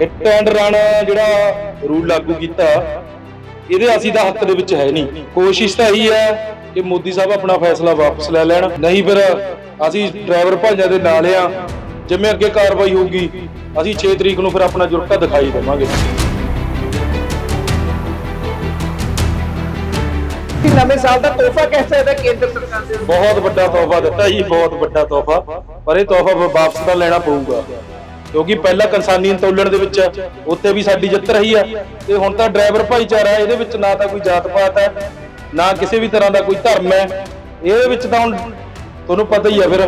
Hit and run ਜਿਹੜਾ rule ਲਾਗੂ ਕੀਤਾ ਇਹਦੇ ਅਸੀਂ ਦਾ ਹੱਥ ਦੇ ਵਿੱਚ ਹੈ ਨਹੀਂ। ਕੋਸ਼ਿਸ਼ ਤਾਂ ਇਹੀ ਹੈ ਕਿ ਮੋਦੀ ਸਾਹਿਬ ਆਪਣਾ ਫੈਸਲਾ ਵਾਪਸ ਲੈ ਲੈਣ। ਨਹੀਂ ਫਿਰ ਅਸੀਂ ਡਰਾਈਵਰ ਭਾਈਆਂ ਦੇ ਨਾਲ ਆ। ਜਿਵੇਂ ਅੱਗੇ ਕਾਰਵਾਈ ਹੋਊਗੀ ਅਸੀਂ 6 ਤਰੀਕ ਨੂੰ ਫਿਰ ਆਪਣਾ ਜੁਰਤਾ ਦਿਖਾਈ ਦੇਵਾਂਗੇ। ਕਿ ਨਵੇਂ ਸਾਲ ਦਾ ਤੋਹਫਾ ਕਹਿ ਸਕਦੇ ਕੇਂਦਰ ਸਰਕਾਰ ਦੇ? ਬਹੁਤ ਵੱਡਾ ਤੋਹਫਾ ਦਿੱਤਾ ਜੀ ਬਹੁਤ ਵੱਡਾ ਤੋਹਫਾ। ਪਰ ਇਹ ਤੋਹਫਾ ਵਾਪਸ ਤਾਂ ਲੈਣਾ ਪਊਗਾ। ਕਿਉਂਕਿ ਪਹਿਲਾਂ ਕਿਸਾਨੀ ਅੰਦੋਲਨ ਦੇ ਵਿੱਚ ਉੱਥੇ ਵੀ ਸਾਡੀ ਜਿੱਤ ਰਹੀ ਆ ਤੇ ਹੁਣ ਤਾਂ ਡਰਾਈਵਰ ਭਾਈਚਾਰਾ ਇਹਦੇ ਵਿੱਚ ਨਾ ਤਾਂ ਕੋਈ ਜਾਤ ਪਾਤ ਹੈ, ਨਾ ਕਿਸੇ ਵੀ ਤਰ੍ਹਾਂ ਦਾ ਕੋਈ ਧਰਮ ਹੈ। ਇਹਦੇ ਵਿੱਚ ਤਾਂ ਹੁਣ ਤੁਹਾਨੂੰ ਪਤਾ ਹੀ ਆ ਫਿਰ।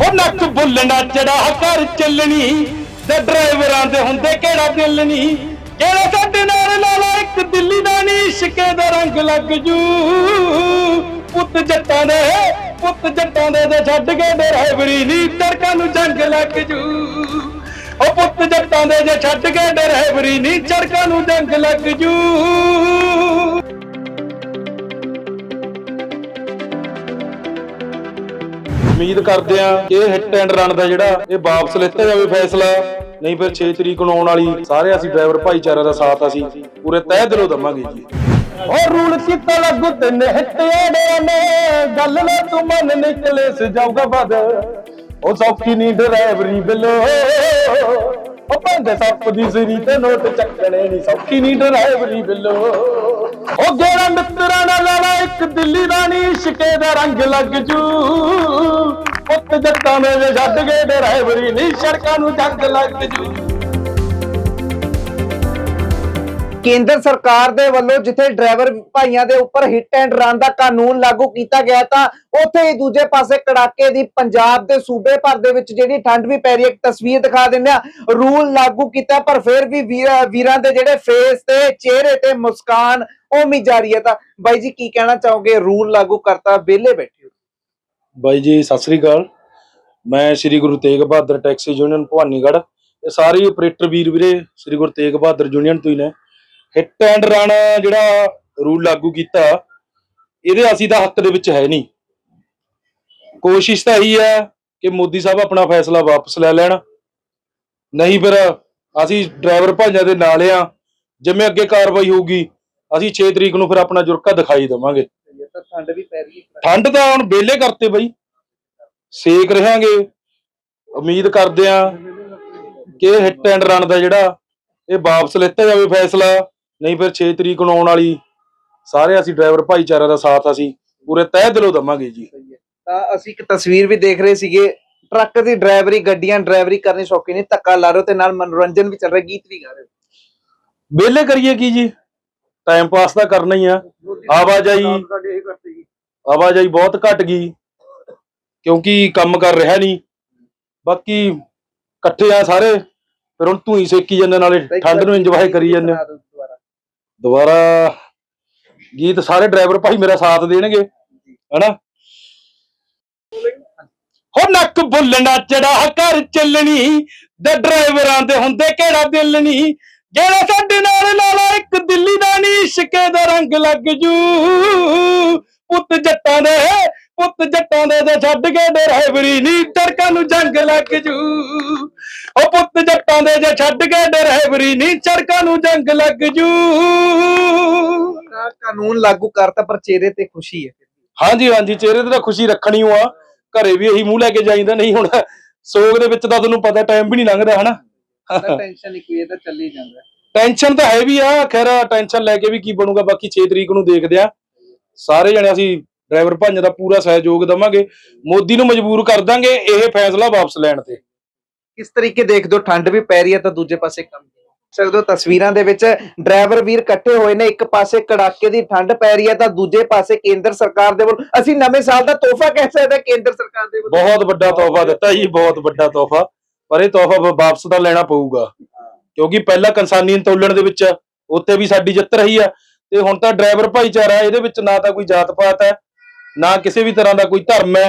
ਉਹ ਨੱਕ ਬੁੱਲਣਾ ਚੜਾ ਘਰ ਚੱਲਣੀ, ਤੇ ਡਰਾਈਵਰਾਂ ਦੇ ਹੁੰਦੇ ਕਿਹੜਾ ਦਿਲ ਨਹੀਂ ਕਿਹੜਾ ਇਸ਼ਕੇ ਦਾ ਰੰਗ ਲੱਗ ਜੂ। ਪੁੱਤ ਜੱਟਾਂ ਦੇ, ਪੁੱਤ ਜੱਟਾਂ ਦੇ ਤੇ ਛੱਡ ਕੇ ਡਰਾਈਵਰੀ ਨੀ ਟਰਕਾਂ ਨੂੰ ਜੰਗ ਲੱਗ ਜੂ। ਉਹ ਪੁੱਤ ਜੱਟਾਂ ਦੇ ਜੇ ਛੱਡ ਕੇ ਡਰਾਈਵਰੀ ਨੀ ਚੜਕਾਂ ਨੂੰ ਜੰਗ ਲੱਗ ਜੂ। ਉਮੀਦ ਕਰਦੇ ਆ, ਇਹ ਹਿੱਟ ਐਂਡ ਰਨ ਦਾ ਜਿਹੜਾ, ਇਹ ਵਾਪਸ ਲਿੱਤਾ ਜਾਵੇ ਫੈਸਲਾ। ਨਹੀਂ ਫਿਰ 6 ਤਰੀਕ ਨੂੰ ਆਉਣ ਵਾਲੀ ਸਾਰੇ ਅਸੀਂ ਡਰਾਈਵਰ ਭਾਈਚਾਰਾ ਦਾ ਸਾਥ ਅਸੀਂ ਪੂਰੇ ਤਹਿ ਦਿਲੋਂ ਦਵਾਂਗੇ ਜੀ। ਉਹ ਰੂਲ ਕੀਤਾ ਲੱਗੂ ਤੇ ਨਿਹਟਿਆੜਿਆਂ ਨੇ, ਗੱਲ ਨਾ ਤੂੰ ਮਨ ਨਿਕਲੇ ਸਜਾਊਗਾ ਬਦ ਉਹ ਸੌਖੀ ਨਹੀਂ ਡਰਾਈਵਰੀ ਬਿਲੋ। ਉਹ ਪੰਦੇ ਸੱਪ ਦੀ ਸਿਰੀ ਤੇ ਨੋਟ ਚੱਕਣੇ ਨਹੀਂ ਸੌਖੀ ਨਹੀਂ ਡਰਾਈਵਰੀ ਬਿਲੋ। ਉਹ ਗੇੜਾ ਮਿੱਤਰਾਂ ਨਾਲ ਲਾਲਾ ਇੱਕ ਦਿੱਲੀ ਦਾ ਨੀ ਇਸ਼ਕੇ ਦਾ ਰੰਗ ਲੱਗ ਜੂ। ਪੁੱਤ ਜੱਟਾਂ ਨੇ ਛੱਡ ਕੇ ਡਰਾਈਵਰੀ ਨੀ, ਸੜਕਾਂ ਨੂੰ ਜੰਗ ਲੱਗ ਜੂ। ਕੇਂਦਰ ਸਰਕਾਰ ਦੇ ਵੱਲੋਂ ਜਿੱਥੇ ਡਰਾਈਵਰ ਭਾਈਆਂ ਦੇ ਉੱਪਰ ਹਿੱਟ ਐਂਡ ਰਨ ਦਾ ਕਾਨੂੰਨ ਲਾਗੂ ਕੀਤਾ ਗਿਆ ਤਾਂ ਉੱਥੇ ਹੀ ਦੂਜੇ ਪਾਸੇ ਕੜਾਕੇ ਦੀ ਪੰਜਾਬ ਦੇ ਸੂਬੇ ਭਰ ਦੇ ਵਿੱਚ ਜਿਹੜੀ ਠੰਡ ਵੀ ਪੈ ਰਹੀ ਹੈ, ਇੱਕ ਤਸਵੀਰ ਦਿਖਾ ਦਿੰਦੇ ਆ ਰੂਲ ਲਾਗੂ ਕੀਤਾ, ਪਰ ਫਿਰ ਵੀ ਵੀਰਾਂ ਦੇ ਜਿਹੜੇ ਫੇਸ ਤੇ ਚਿਹਰੇ ਤੇ ਮੁਸਕਾਨ ਉਮੀ ਜਾਰੀ ਹੈ ਤਾਂ ਬਾਈ ਜੀ ਕੀ ਕਹਿਣਾ ਚਾਹੋਗੇ? ਰੂਲ ਲਾਗੂ ਕਰਤਾ, ਵਿਹਲੇ ਬੈਠੇ ਹੋ। ਬਾਈ ਜੀ, ਸਤਿ ਸ੍ਰੀ ਅਕਾਲ। ਮੈਂ ਸ੍ਰੀ ਗੁਰੂ ਤੇਗ ਬਹਾਦਰ ਟੈਕਸੀ ਯੂਨੀਅਨ ਭਵਾਨੀਗੜ੍ਹ। ਇਹ ਸਾਰੇ ਆਪਰੇਟਰ ਵੀਰ ਵੀਰੇ, ਸ੍ਰੀ ਗੁਰੂ ਤੇਗ ਬਹਾਦਰ ਯੂਨੀਅਨ ਤੋਂ ਹੀ ਨੇ। ਹਿੱਟ ਐਂਡ ਰਨ ਜਿਹੜਾ ਰੂਲ ਲਾਗੂ ਕੀਤਾ, ਇਹਦੇ ਅਸੀਂ ਦਾ ਹੱਥ ਦੇ ਵਿੱਚ ਹੈ ਨਹੀਂ। ਕੋਸ਼ਿਸ਼ ਤਾਂ ਇਹੀ ਹੈ ਕਿ ਮੋਦੀ ਸਾਹਿਬ ਆਪਣਾ ਫੈਸਲਾ ਵਾਪਸ ਲੈ ਲੈਣ। ਨਹੀਂ ਫਿਰ ਅਸੀਂ ਡਰਾਈਵਰ ਭਾਈਆਂ ਦੇ ਨਾਲ ਆ। ਜਿਵੇਂ ਅੱਗੇ ਕਾਰਵਾਈ ਹੋਊਗੀ, ਅਸੀਂ 6 ਤਰੀਕ ਨੂੰ ਫਿਰ ਆਪਣਾ ਜੁਰਕਾ ਦਿਖਾਈ ਦੇਵਾਂਗੇ। ਠੰਡ ਵੀ ਪੈ ਰਹੀ ਹੈ ਠੰਡ ਤਾਂ ਹੁਣ ਵਿਹਲੇ ਕਰਤੇ ਬਈ। ਸੇਕ ਰਹਾਂਗੇ। ਉਮੀਦ ਕਰਦੇ ਆ ਕਿ ਹਿੱਟ ਐਂਡ ਰਨ ਦਾ ਜਿਹੜਾ ਇਹ ਵਾਪਸ ਲਿੱਤਾ ਜਾਵੇ ਫੈਸਲਾ। ਨਹੀਂ ਫਿਰ 6 ਤਰੀਕ ਨੂੰ ਆਉਣ ਵਾਲੀ ਸਾਰੇ ਅਸੀਂ ਡਰਾਈਵਰ ਭਾਈਚਾਰਾ ਦਾ ਸਾਥ ਅਸੀਂ ਪੂਰੇ ਤਹਿ ਦਿਲੋਂ ਦਵਾਂਗੇ ਜੀ। ਤਾਂ ਅਸੀਂ ਇੱਕ ਤਸਵੀਰ ਵੀ ਦੇਖ ਰਹੇ ਸੀਗੇ। ਟਰੱਕ ਦੀ ਡਰਾਈਵਰੀ ਗੱਡੀਆਂ ਡਰਾਈਵਰੀ ਕਰਨੀ ਸੌਖੀ ਨਹੀਂ। ਧੱਕਾ ਲਾ ਰਹੇ ਤੇ ਨਾਲ ਮਨੋਰੰਜਨ ਵੀ ਚੱਲ ਰਿਹਾ। ਗੀਤ ਵੀ ਗਾ ਰਹੇ ਵਿਹਲੇ ਕਰੀਏ ਕੀ ਜੀ? ਟਾਈਮ ਪਾਸ ਤਾਂ ਕਰਨਾ ਹੀ ਆ। ਆਵਾਜਾਈ ਆਵਾਜਾਈ ਬਹੁਤ ਘਟ ਗਈ। ਕਿਉਂਕਿ ਕੰਮ ਕਰ ਰਿਹਾ ਨਹੀਂ। ਬਾਕੀ ਇਕੱਠੇ ਆ ਸਾਰੇ। ਫਿਰ ਹੁਣ ਧੂਈ ਸੇਕੀ ਜਾਂਦੇ ਨਾਲੇ ਠੰਡ ਨੂੰ ਇੰਜੋਏ ਕਰੀ ਜਾਂਦੇ ਦੁਬਾਰਾ। ਗੀਤ ਸਾਰੇ ਡਰਾਈਵਰ ਭਾਈ ਮੇਰਾ ਸਾਥ ਦੇਣਗੇ। ਹਨਾ? ਹੋ ਨੱਕ ਬੁੱਲਣਾ ਚੜਾ ਘਰ ਚੱਲਣੀ। ਦੇ ਡਰਾਈਵਰਾਂ ਦੇ ਹੁੰਦੇ ਕਿਹੜਾ ਦਿਲ ਨਹੀਂ। ਜਿਹੜਾ ਸਾਡੇ ਨਾਲ ਲਾਲਾ ਇੱਕ ਦਿੱਲੀ ਦਾ ਦਾ ਰੰਗ ਲੱਗ ਜੂ। ਪੁੱਤ ਜੱਟਾਂ ਦੇ ਪੁੱਤ ਜੱਟਾਂ ਦੇ ਤੇ ਛੱਡ ਕੇ ਡਰਾਈਵਰੀ ਨੀ ਟਰਕਾਂ ਨੂੰ ਜੰਗ ਲੱਗ ਜੂ। ਉਹ ਪੁੱਤ ਜੱਟਾਂ ਦੇ ਜੇ ਛੱਡ ਕੇ ਡਰਾਈਵਰੀ ਨੀ ਚੜਕਾਂ ਨੂੰ ਜੰਗ ਲੱਗ ਜੂ। ਕਾਨੂੰਨ ਲਾਗੂ ਕਰਤਾ ਪਰ ਚਿਹਰੇ ਤੇ ਖੁਸ਼ੀ ਹੈ। ਹਾਂਜੀ ਹਾਂਜੀ ਚਿਹਰੇ ਤੇ ਤਾਂ ਖੁਸ਼ੀ ਰੱਖਣੀ ਓ ਆ। ਘਰੇ ਵੀ ਇਹੀ ਮੂੰਹ ਲੈ ਕੇ ਜਾਈਦਾ ਨਹੀਂ ਹੁਣ ਸੋਗ ਦੇ ਵਿੱਚ ਤਾਂ ਤੁਹਾਨੂੰ ਪਤਾ ਟਾਈਮ ਵੀ ਨਹੀਂ ਲੰਘਦਾ ਹਨਾ। ਟੈਨਸ਼ਨ ਨਹੀਂ ਕੋਈ ਇਹ ਤਾਂ ਚੱਲੀ ਜਾਂਦਾ। ਟੈਨਸ਼ਨ ਤਾਂ ਹੈ ਵੀ ਆ ਖੈਰ ਟੈਨਸ਼ਨ ਲੈ ਕੇ ਵੀ ਕੀ ਬਣੂਗਾ ਬਾਕੀ 6 ਤਰੀਕ ਨੂੰ ਦੇਖਦੇ ਆ। ਸਾਰੇ ਜਣੇ ਅਸੀਂ ਡਰਾਈਵਰ ਭਾਈਆਂ ਦਾ ਪੂਰਾ ਸਹਿਯੋਗ ਦਵਾਂਗੇ। ਮੋਦੀ ਨੂੰ ਮਜਬੂਰ ਕਰ ਦਾਂਗੇ ਇਹ ਫੈਸਲਾ ਵਾਪਸ ਲੈਣ ਤੇ। ਕਿਸ ਤਰੀਕੇ ਦੇਖਦੇ ਹੋ? ਠੰਡ ਵੀ ਪੈ ਰਹੀ ਹੈ ਤਾਂ ਦੂਜੇ ਪਾਸੇ ਕੰਮ ਸਕਦੇ ਹੋ ਤਸਵੀਰਾਂ ਦੇ ਵਿੱਚ ਡਰਾਈਵਰ ਵੀਰ ਇਕੱਠੇ ਹੋਏ ਨੇ। ਇੱਕ ਪਾਸੇ ਕੜਾਕੇ ਦੀ ਠੰਡ ਪੈ ਰਹੀ ਹੈ ਤਾਂ ਦੂਜੇ ਪਾਸੇ ਕੇਂਦਰ ਸਰਕਾਰ ਦੇ ਵੱਲੋਂ ਅਸੀਂ ਨਵੇਂ ਸਾਲ ਦਾ ਤੋਹਫਾ ਕਹਿ ਸਕਦੇ ਕੇਂਦਰ ਸਰਕਾਰ ਦੇ ਵੱਲੋਂ। ਬਹੁਤ ਵੱਡਾ ਤੋਹਫਾ ਦਿੱਤਾ ਜੀ ਬਹੁਤ ਵੱਡਾ ਤੋਹਫਾ। ਪਰ ਇਹ ਤੋਹਫਾ ਵਾਪਸ ਤਾਂ ਲੈਣਾ ਪਊਗਾ। ਕਿਉਂਕਿ ਪਹਿਲਾਂ ਕਿਸਾਨੀ ਅੰਦੋਲਨ ਦੇ ਵਿੱਚ ਉੱਥੇ ਵੀ ਸਾਡੀ ਜਿੱਤ ਰਹੀ ਆ ਤੇ ਹੁਣ ਤਾਂ ਡਰਾਈਵਰ ਭਾਈਚਾਰਾ ਇਹਦੇ ਵਿੱਚ ਨਾ ਤਾਂ ਕੋਈ ਜਾਤ ਪਾਤ ਹੈ ਨਾ ਕਿਸੇ ਵੀ ਤਰ੍ਹਾਂ ਦਾ ਕੋਈ ਧਰਮ ਹੈ।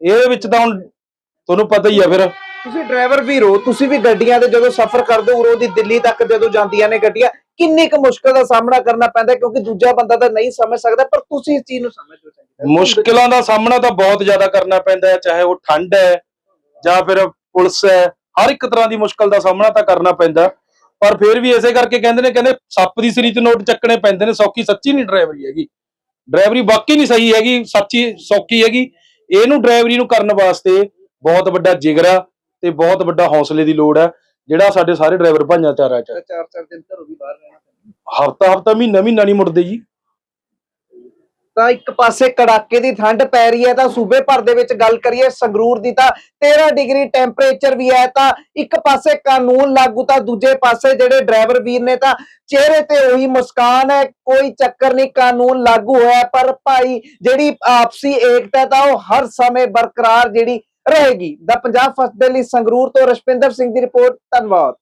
ਇਹਦੇ ਵਿੱਚ ਤਾਂ ਹੁਣ ਤੁਹਾਨੂੰ ਪਤਾ ਹੀ ਆ ਫਿਰ। ਤੁਸੀਂ ਡਰਾਈਵਰ ਵੀਰ ਹੋ ਤੁਸੀਂ ਵੀ ਗੱਡੀਆਂ ਤੇ ਜਦੋਂ ਸਫ਼ਰ ਕਰਦੇ ਹੋ ਉਰੋਂ ਦੀ ਦਿੱਲੀ ਤੱਕ ਜਦੋਂ ਜਾਂਦੀਆਂ ਨੇ ਗੱਡੀਆਂ ਕਿੰਨੀ ਕੁ ਮੁਸ਼ਕਲ ਦਾ ਸਾਹਮਣਾ ਕਰਨਾ ਪੈਂਦਾ ਹੈ ਕਿਉਂਕਿ ਦੂਜਾ ਬੰਦਾ ਤਾਂ ਨਹੀਂ ਸਮਝ ਸਕਦਾ ਪਰ ਤੁਸੀਂ ਇਸ ਚੀਜ਼ ਨੂੰ ਸਮਝੋ ਚਾਹੀਦਾ ਮੁਸ਼ਕਿਲਾਂ ਦਾ ਸਾਹਮਣਾ ਤਾਂ ਬਹੁਤ ਜ਼ਿਆਦਾ ਕਰਨਾ ਪੈਂਦਾ ਹੈ ਚਾਹੇ ਉਹ ਠੰਡ ਹੈ ਜਾਂ ਫਿਰ ਪੁਲਿਸ ਹੈ ਹਰ ਇੱਕ ਤਰ੍ਹਾਂ ਦੀ ਮੁਸ਼ਕਲ ਦਾ ਸਾਹਮਣਾ ਤਾਂ ਕਰਨਾ ਪੈਂਦਾ। ਪਰ ਫਿਰ ਵੀ ਇਸੇ ਕਰਕੇ ਕਹਿੰਦੇ ਨੇ ਕਹਿੰਦੇ ਸੱਪ ਦੀ ਸਰੀ 'ਚ ਨੋਟ ਚੱਕਣੇ ਪੈਂਦੇ ਨੇ ਸੌਖੀ ਸੱਚੀ ਨਹੀਂ ਡਰਾਈਵਰੀ ਹੈਗੀ। ਡਰਾਈਵਰੀ ਵਾਕਈ ਨਹੀਂ ਸਹੀ ਹੈਗੀ ਸੱਚੀ ਸੌਖੀ ਹੈਗੀ। ਇਹਨੂੰ ਡਰਾਈਵਰੀ ਨੂੰ ਕਰਨ ਵਾਸਤੇ ਬਹੁਤ ਵੱਡਾ ਜਿਗਰਾ ਤੇ ਬਹੁਤ ਵੱਡਾ ਹੌਸਲੇ ਦੀ ਲੋੜ ਹੈ ਜਿਹੜਾ ਸਾਡੇ ਸਾਰੇ ਡਰਾਈਵਰ ਭਾਈਆਂ ਚਾਰਾਂ ਚ ਚਾਰ ਚਾਰ ਦਿਨ ਘਰੋਂ ਵੀ ਬਾਹਰ ਰਹਿਣਾ ਹਫਤਾ ਹਫਤਾ ਮਹੀਨਾ ਮਹੀਨਾ ਨਹੀਂ ਮੁੜਦੇ ਜੀ। ਤਾਂ ਇੱਕ ਪਾਸੇ ਕੜਾਕੇ ਦੀ ਠੰਡ ਪੈ ਰਹੀ ਹੈ, ਤਾਂ ਸੂਬੇ ਭਰ ਦੇ ਵਿੱਚ ਗੱਲ ਕਰੀਏ ਸੰਗਰੂਰ ਦੀ ਤਾਂ 13 ਡਿਗਰੀ ਟੈਂਪਰੇਚਰ ਵੀ ਹੈ, ਤਾਂ ਇੱਕ ਪਾਸੇ ਕਾਨੂੰਨ ਲਾਗੂ, ਤਾਂ ਦੂਜੇ ਪਾਸੇ ਜਿਹੜੇ ਡਰਾਈਵਰ ਵੀਰ ਨੇ ਤਾਂ ਚਿਹਰੇ ਤੇ ਉਹੀ ਮੁਸਕਾਨ ਹੈ, ਕੋਈ ਚੱਕਰ ਨਹੀਂ, ਕਾਨੂੰਨ ਲਾਗੂ ਹੋਇਆ ਪਰ ਭਾਈ ਜਿਹੜੀ ਆਪਸੀ ਏਕਤਾ ਤਾਂ ਉਹ ਹਰ ਸਮੇਂ ਬਰਕਰਾਰ ਜਿਹੜੀ ਰਹੇਗੀ। ਦਾ ਪੰਜਾਬ ਫਸਟ ਦੇ ਲਈ ਸੰਗਰੂਰ ਤੋਂ ਰਸ਼ਪਿੰਦਰ ਸਿੰਘ ਦੀ ਰਿਪੋਰਟ, ਧੰਨਵਾਦ।